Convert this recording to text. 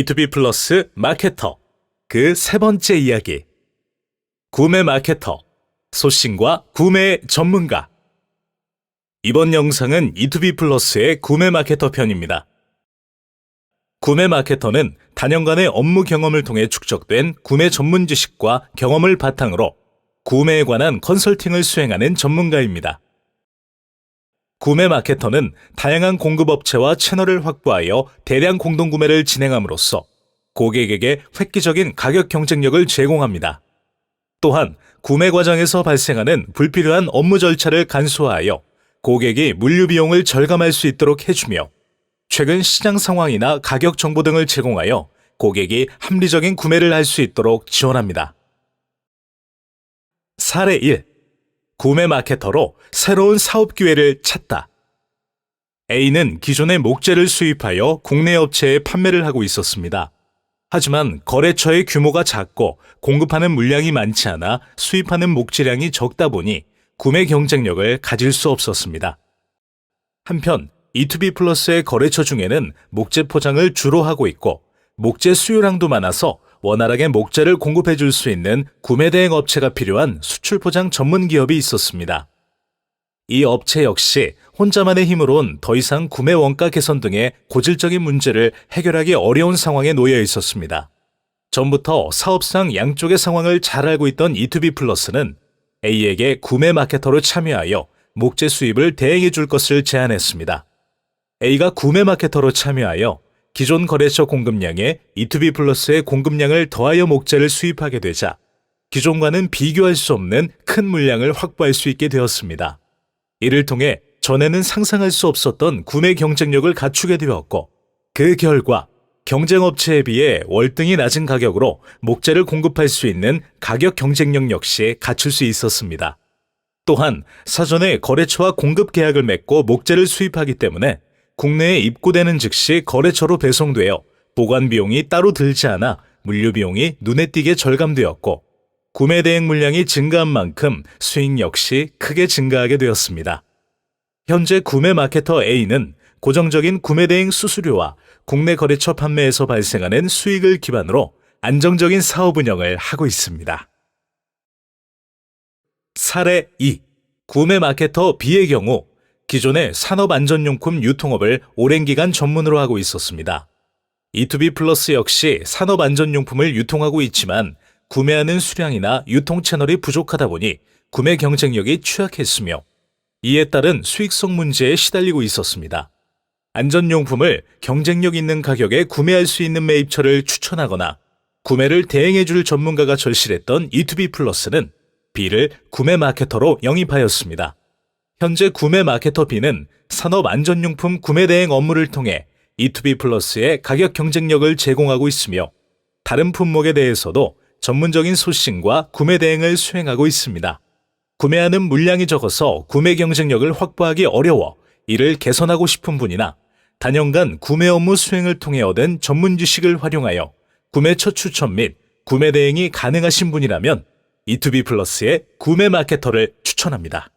E2B 플러스 마케터 그 세 번째 이야기 구매 마케터 소싱과 구매 전문가 이번 영상은 E2B 플러스의 구매 마케터 편입니다. 구매 마케터는 단연간의 업무 경험을 통해 축적된 구매 전문 지식과 경험을 바탕으로 구매에 관한 컨설팅을 수행하는 전문가입니다. 구매 마케터는 다양한 공급업체와 채널을 확보하여 대량 공동구매를 진행함으로써 고객에게 획기적인 가격 경쟁력을 제공합니다. 또한 구매 과정에서 발생하는 불필요한 업무 절차를 간소화하여 고객이 물류 비용을 절감할 수 있도록 해주며 최근 시장 상황이나 가격 정보 등을 제공하여 고객이 합리적인 구매를 할 수 있도록 지원합니다. 사례 1. 구매 마케터로 새로운 사업 기회를 찾다. A는 기존의 목재를 수입하여 국내 업체에 판매를 하고 있었습니다. 하지만 거래처의 규모가 작고 공급하는 물량이 많지 않아 수입하는 목재량이 적다 보니 구매 경쟁력을 가질 수 없었습니다. 한편 E2B 플러스의 거래처 중에는 목재 포장을 주로 하고 있고 목재 수요량도 많아서 원활하게 목재를 공급해 줄 수 있는 구매 대행 업체가 필요한 수출 포장 전문 기업이 있었습니다. 이 업체 역시 혼자만의 힘으론 더 이상 구매 원가 개선 등의 고질적인 문제를 해결하기 어려운 상황에 놓여 있었습니다. 전부터 사업상 양쪽의 상황을 잘 알고 있던 E2B 플러스는 A에게 구매 마케터로 참여하여 목재 수입을 대행해 줄 것을 제안했습니다. A가 구매 마케터로 참여하여 기존 거래처 공급량에 E2B 플러스의 공급량을 더하여 목재를 수입하게 되자 기존과는 비교할 수 없는 큰 물량을 확보할 수 있게 되었습니다. 이를 통해 전에는 상상할 수 없었던 구매 경쟁력을 갖추게 되었고 그 결과 경쟁업체에 비해 월등히 낮은 가격으로 목재를 공급할 수 있는 가격 경쟁력 역시 갖출 수 있었습니다. 또한 사전에 거래처와 공급 계약을 맺고 목재를 수입하기 때문에 국내에 입고되는 즉시 거래처로 배송되어 보관 비용이 따로 들지 않아 물류 비용이 눈에 띄게 절감되었고 구매 대행 물량이 증가한 만큼 수익 역시 크게 증가하게 되었습니다. 현재 구매 마케터 A는 고정적인 구매 대행 수수료와 국내 거래처 판매에서 발생하는 수익을 기반으로 안정적인 사업 운영을 하고 있습니다. 사례 2. 구매 마케터 B의 경우 기존의 산업안전용품 유통업을 오랜 기간 전문으로 하고 있었습니다. E2B 플러스 역시 산업안전용품을 유통하고 있지만 구매하는 수량이나 유통 채널이 부족하다 보니 구매 경쟁력이 취약했으며 이에 따른 수익성 문제에 시달리고 있었습니다. 안전용품을 경쟁력 있는 가격에 구매할 수 있는 매입처를 추천하거나 구매를 대행해 줄 전문가가 절실했던 E2B 플러스는 B를 구매 마케터로 영입하였습니다. 현재 구매 마케터 B는 산업 안전용품 구매 대행 업무를 통해 E2B 플러스의 가격 경쟁력을 제공하고 있으며 다른 품목에 대해서도 전문적인 소싱과 구매 대행을 수행하고 있습니다. 구매하는 물량이 적어서 구매 경쟁력을 확보하기 어려워 이를 개선하고 싶은 분이나 단연간 구매 업무 수행을 통해 얻은 전문 지식을 활용하여 구매처 추천 및 구매 대행이 가능하신 분이라면 E2B 플러스의 구매 마케터를 추천합니다.